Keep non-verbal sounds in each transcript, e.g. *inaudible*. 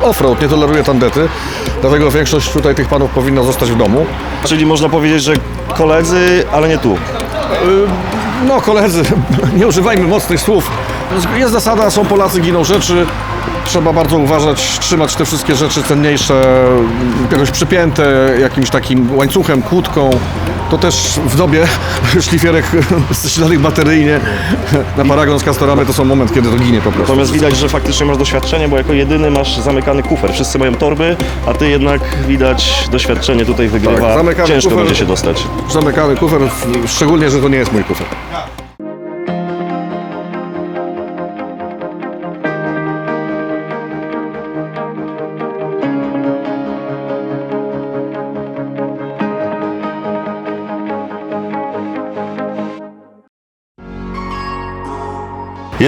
offroad, nie toleruje tandety, dlatego większość tutaj tych panów powinna zostać w domu. Czyli można powiedzieć, że koledzy, ale nie tu. No koledzy, *laughs* nie używajmy mocnych słów. Jest zasada, są Polacy, giną rzeczy. Trzeba bardzo uważać, trzymać te wszystkie rzeczy cenniejsze, jakoś przypięte jakimś takim łańcuchem, kłódką. To też w dobie *laughs* szlifierek ściślanych *laughs* bateryjnie na paragon z kastorami to są moment, kiedy to ginie po prostu. Natomiast widać, że faktycznie masz doświadczenie, bo jako jedyny masz zamykany kufer. Wszyscy mają torby, a ty jednak widać doświadczenie tutaj wygrywa. Tak, Ciężko kufer. będzie się dostać. Zamykany kufer, szczególnie, że to nie jest mój kufer.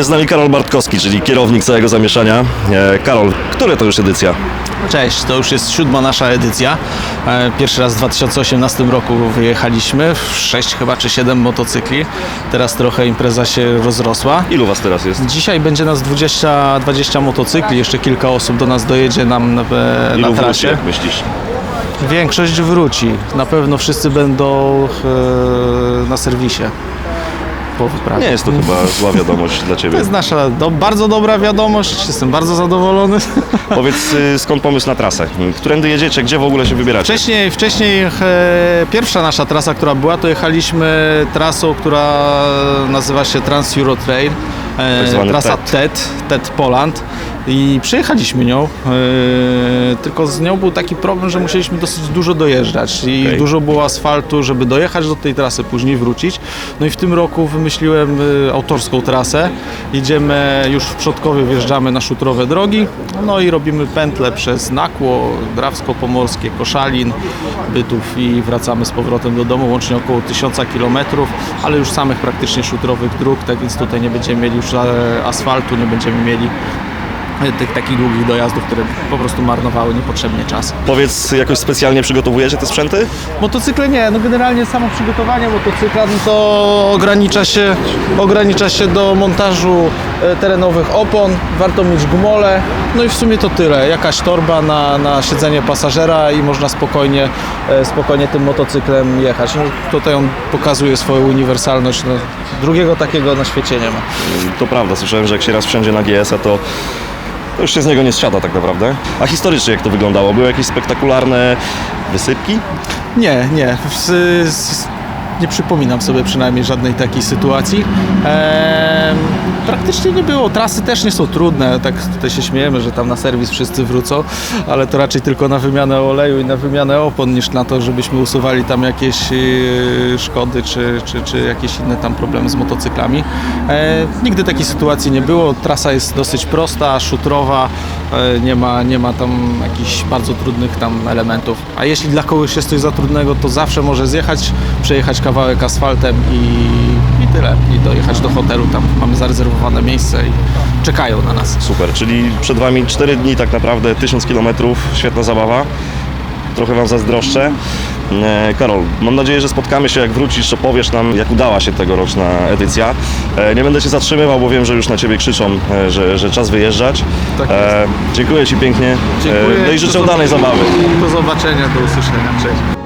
Jest z nami Karol Bartkowski, czyli kierownik całego zamieszania. E, Karol, która to już edycja? Cześć, to już jest siódma nasza edycja. E, Pierwszy raz w 2018 roku wyjechaliśmy, w 6 chyba czy 7 motocykli. Teraz trochę impreza się rozrosła. Ilu was teraz jest? Dzisiaj będzie nas 20, 20 motocykli, jeszcze kilka osób do nas dojedzie nam na, na Ilu wróci, trasie. jak myślisz? Większość wróci. Na pewno wszyscy będą e, na serwisie po wyprawie. Nie jest to chyba zła wiadomość dla To ciebie. jest nasza do, bardzo dobra wiadomość, jestem bardzo zadowolony. *laughs* Powiedz, y, skąd pomysł na trasę? Którędy jedziecie? Gdzie w ogóle się wybieracie? Wcześniej, wcześniej e, pierwsza nasza trasa, która była, to jechaliśmy trasą, która nazywa się Trans Euro Trail. E, Tak zwany trasa TED. TED, TED Poland i przyjechaliśmy nią, e, tylko z nią był taki problem, że musieliśmy dosyć dużo dojeżdżać i Okej. dużo było asfaltu, żeby dojechać do tej trasy, później wrócić. No i w tym roku wymyśliłem e, autorską trasę. Jedziemy już w Przodkowie, wjeżdżamy na szutrowe drogi, no i robimy pętlę przez Nakło, Drawsko-Pomorskie, Koszalin, Bytów i wracamy z powrotem do domu, łącznie około 1000 km, ale już samych praktycznie szutrowych dróg, tak więc tutaj nie będziemy mieli już e, asfaltu, nie będziemy mieli tych takich długich dojazdów, które po prostu marnowały niepotrzebnie czas. Powiedz, jakoś specjalnie przygotowujecie te sprzęty? Motocykle nie, no generalnie samo przygotowanie motocykla no to ogranicza się, ogranicza się do montażu e, terenowych opon, warto mieć gumole, no i w sumie to tyle. Jakaś torba na, na siedzenie pasażera i można spokojnie, e, spokojnie tym motocyklem jechać. No, tutaj on pokazuje swoją uniwersalność, no, drugiego takiego na świecie nie ma. To prawda, słyszałem, że jak się raz wsiądzie na GS-a, to, to już się z niego nie zsiada tak naprawdę. A historycznie jak to wyglądało? Były jakieś spektakularne wysypki? Nie, nie. Z, z, nie przypominam sobie przynajmniej żadnej takiej sytuacji. Ehm, praktycznie nie było. Trasy też nie są trudne. Tak tutaj się śmiejemy, że tam na serwis wszyscy wrócą, ale to raczej tylko na wymianę oleju i na wymianę opon, niż na to, żebyśmy usuwali tam jakieś e, szkody czy, czy, czy jakieś inne tam problemy z motocyklami. E, nigdy takiej sytuacji nie było. Trasa jest dosyć prosta, szutrowa. E, nie ma, nie ma tam jakichś bardzo trudnych tam elementów. A jeśli dla kogoś jest coś za trudnego, to zawsze może zjechać, przejechać kawałek asfaltem i, i tyle. I dojechać do hotelu. Tam mamy zarezerwowane miejsce i czekają na nas. Super, czyli przed Wami 4 dni tak naprawdę, 1000 km, świetna zabawa. Trochę Wam zazdroszczę. E, Karol, mam nadzieję, że spotkamy się, jak wrócisz, opowiesz nam, jak udała się tegoroczna edycja. E, Nie będę się zatrzymywał, bo wiem, że już na Ciebie krzyczą, e, że, że czas wyjeżdżać. Tak E, dziękuję Ci pięknie. Dziękuję. No i życzę Do udanej zabawy. Do zobaczenia, do usłyszenia. Cześć.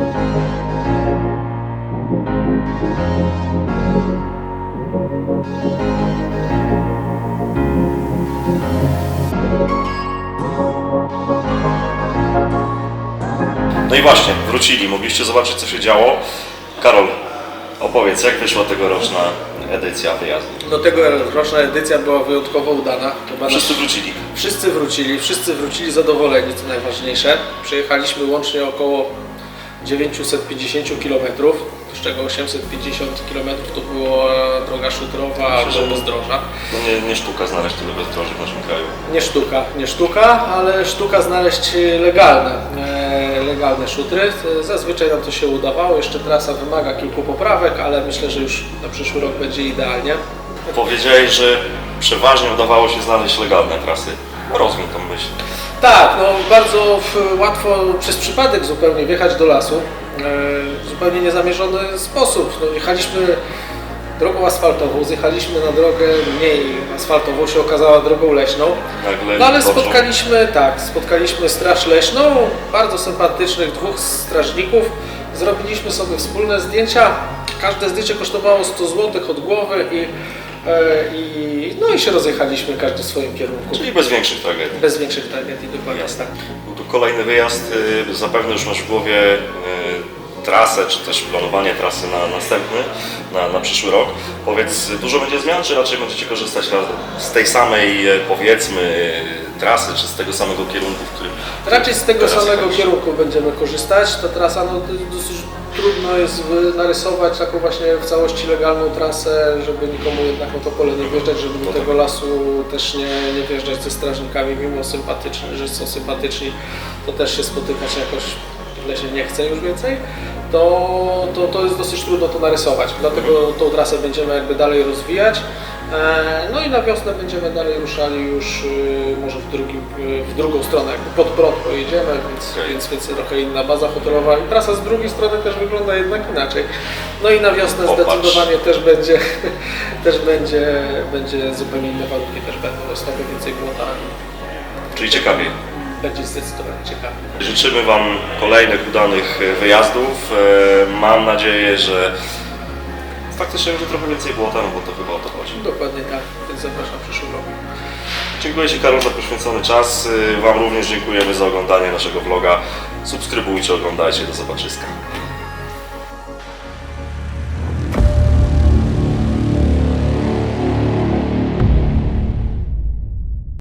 Właśnie, wrócili, mogliście zobaczyć, co się działo. Karol, opowiedz, jak wyszła tegoroczna edycja wyjazdu? Do tego roczna edycja była wyjątkowo udana. Chyba Wszyscy nas- wrócili. wszyscy wrócili, wszyscy wrócili zadowoleni, co najważniejsze. Przejechaliśmy łącznie około 950 km, z czego 850 km to była droga szutrowa albo że- bezdroża. No nie, nie sztuka znaleźć tyle bezdroży w naszym kraju. Nie sztuka, nie sztuka, ale sztuka znaleźć legalne, e, legalne szutry. Zazwyczaj nam to się udawało. Jeszcze trasa wymaga kilku poprawek, ale myślę, że już na przyszły rok będzie idealnie. Powiedziałeś, że przeważnie udawało się znaleźć legalne trasy. Rozumiem tą myśl. Tak, no bardzo w, łatwo przez przypadek zupełnie wjechać do lasu. E, zupełnie niezamierzony sposób. No, jechaliśmy drogą asfaltową, zjechaliśmy na drogę mniej asfaltową, się okazała drogą leśną. Nagle No ale boczą. spotkaliśmy, tak, spotkaliśmy Straż Leśną, bardzo sympatycznych dwóch strażników. Zrobiliśmy sobie wspólne zdjęcia. Każde zdjęcie kosztowało 100 zł od głowy i, e, i, no i się rozjechaliśmy każdy w swoim kierunku. Czyli bez większych tragedii. Bez większych tragedii, dokładnie tak. Był tu kolejny wyjazd, y, zapewne już masz w głowie y, trasę, czy też planowanie trasy na następny, na, na przyszły rok. Powiedz, dużo będzie zmian, czy raczej będziecie korzystać z tej samej, e, powiedzmy, y, trasy, czy z tego samego kierunku, w którym... Raczej z tego samego kierunku będziemy korzystać. Ta trasa, no dosyć trudno jest narysować taką właśnie w całości legalną trasę, żeby nikomu jednak na to pole nie wjeżdżać, żeby do tego lasu też nie, nie wjeżdżać ze strażnikami, mimo sympatyczni, że są sympatyczni, to też się spotykać jakoś źle się nie chce już więcej. To, to, to jest dosyć trudno to narysować, dlatego tą trasę będziemy jakby dalej rozwijać. E, No i na wiosnę będziemy dalej ruszali już y, może w, drugim, y, w drugą stronę, jakby pod prąd pojedziemy, więc, więc, więc trochę inna baza hotelowa i trasa z drugiej strony też wygląda jednak inaczej. No i na wiosnę Popatrz. zdecydowanie też będzie, *laughs* też będzie, będzie zupełnie inne warunki, też będą stopy więcej błota Czyli ciekawiej. Będzie zdecydowanie ciekawe. Życzymy Wam kolejnych udanych e, wyjazdów. E, Mam nadzieję, że faktycznie będzie trochę więcej błota, no bo to chyba o to chodzi. Dokładnie tak, więc zapraszam w przyszłym roku. Dziękuję Ci Karol za poświęcony czas. Y, Wam również dziękujemy za oglądanie naszego vloga. Subskrybujcie, oglądajcie, do zobaczyska.